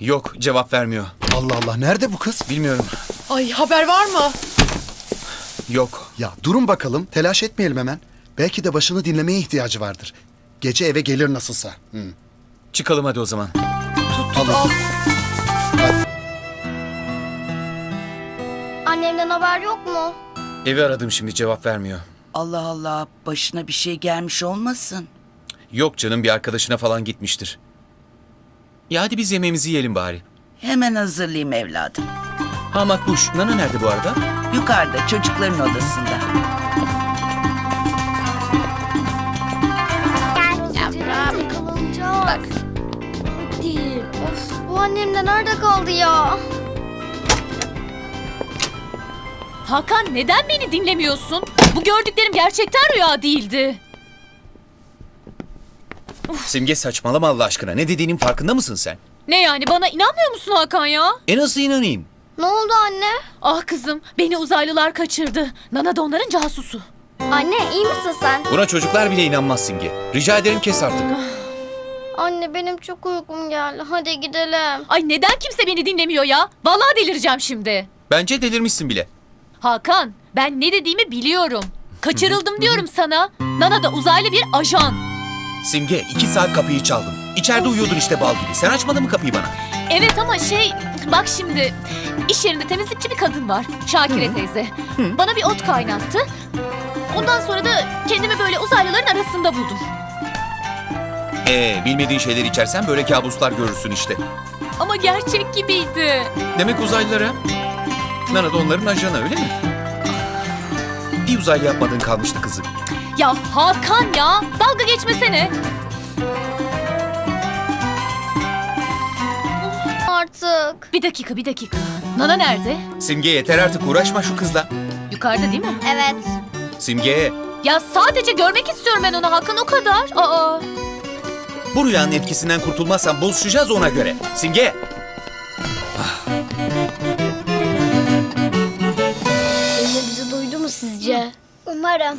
Yok cevap vermiyor. Allah Allah nerede bu kız? Bilmiyorum. Ay haber var mı? Yok. Ya durun bakalım telaş etmeyelim hemen. Belki de başını dinlemeye ihtiyacı vardır. Gece eve gelir nasılsa. Hı. Çıkalım hadi o zaman. Tut tut al. Annemden haber yok mu? Evi aradım şimdi cevap vermiyor. Allah Allah başına bir şey gelmiş olmasın. Yok canım bir arkadaşına falan gitmiştir. Ya hadi biz yemeğimizi yiyelim bari. Hemen hazırlayayım evladım. Ha Makbuş, Nana nerede bu arada? Yukarıda çocukların odasında. Yavrum. Kalınacağız. Bak. Hadi. Of bu annem de nerede kaldı ya? Hakan neden beni dinlemiyorsun? Bu gördüklerim gerçekten rüya değildi. Simge saçmalama Allah aşkına. Ne dediğinin farkında mısın sen? Ne yani bana inanmıyor musun Hakan ya? E nasıl inanayım? Ne oldu anne? Ah kızım beni uzaylılar kaçırdı. Nana da onların casusu. Anne iyi misin sen? Buna çocuklar bile inanmaz Simge. Rica ederim kes artık. Anne benim çok uykum geldi. Hadi gidelim. Ay neden kimse beni dinlemiyor ya? Vallahi delireceğim şimdi. Bence delirmişsin bile. Hakan ben ne dediğimi biliyorum. Kaçırıldım diyorum sana. Nana da uzaylı bir ajan. Simge iki saat kapıyı çaldım. İçeride uyuyordun işte bal gibi. Sen açmadın mı kapıyı bana? Evet ama şey bak şimdi iş yerinde temizlikçi bir kadın var. Şakire teyze. Bana bir ot kaynattı. Ondan sonra da kendimi böyle uzaylıların arasında buldum. Ee bilmediğin şeyler içersen böyle kabuslar görürsün işte. Ama gerçek gibiydi. Demek uzaylılara. Nana da onların ajanı öyle mi? Bir uzaylı yapmadığın kalmıştı kızım. Ya Hakan ya dalga geçmesene. Artık. Bir dakika bir dakika. Nana nerede? Simge yeter artık uğraşma şu kızla. Yukarıda değil mi? Evet. Simge Ya sadece görmek istiyorum ben onu Hakan o kadar. Aa. bu rüyanın etkisinden kurtulmazsan bozuşacağız ona göre. Simge bizi duydu mu sizce? Umarım.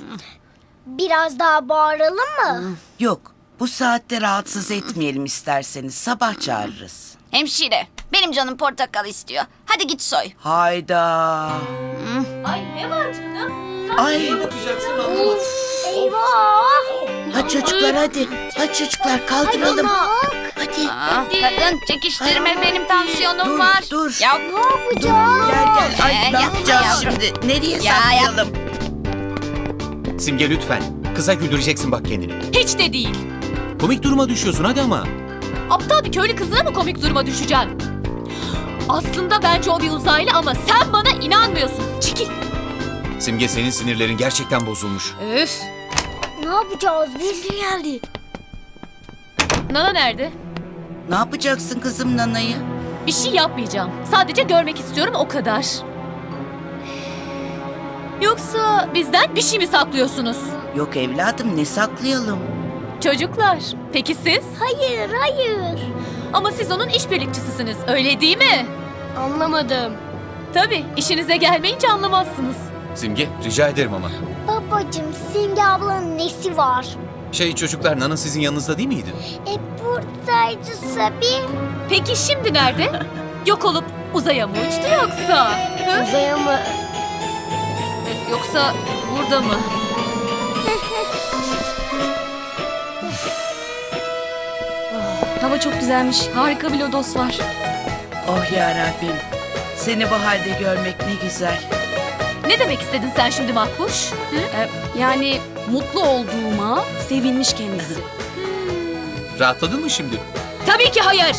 Biraz daha bağıralım mı? Yok bu saatte rahatsız etmeyelim isterseniz sabah çağırırız. Hemşire, benim canım portakal istiyor. Hadi git soy. Hayda. Ay ne var canım? Ay Eyvah! hadi çocuklar hadi. Hadi çocuklar kaldıralım. Hadi. Aa, kadın çekiştirme benim tansiyonum Dur, var. dur. Ya, Gel gel. Ay Ee, ne yapma yapacağız yavrum. şimdi? Nereye Ya, saklayalım? Simge lütfen. Kıza güldüreceksin bak kendini. Hiç de değil. Komik duruma düşüyorsun hadi ama. Aptal bir köylü kızına mı komik duruma düşeceğim? Aslında bence o bir uzaylı ama sen bana inanmıyorsun. Çekil. Simge senin sinirlerin gerçekten bozulmuş. Öf. Ne yapacağız biz? geldi. Nana nerede? Ne yapacaksın kızım nanayı? Bir şey yapmayacağım. Sadece görmek istiyorum o kadar. Yoksa bizden bir şey mi saklıyorsunuz? Yok evladım ne saklayalım? Çocuklar, peki siz? Hayır, hayır. Ama siz onun işbirlikçisisiniz, öyle değil mi? Anlamadım. Tabii, işinize gelmeyince anlamazsınız. Simge rica ederim ama. Babacım, Simge ablanın nesi var? Şey çocuklar Nana sizin yanınızda değil miydi? E buradaydı Sabi. Peki şimdi nerede? Yok olup uzaya mı uçtu yoksa? Hı? Uzaya mı? Yoksa burada mı? Hava çok güzelmiş. Harika bir lodos var. Oh ya Rabbim. Seni bu halde görmek ne güzel. Ne demek istedin sen şimdi Makbuş? Hı? Ee, yani mutlu olduğuma sevinmiş kendisi. Rahatladın mı şimdi? Tabii ki hayır.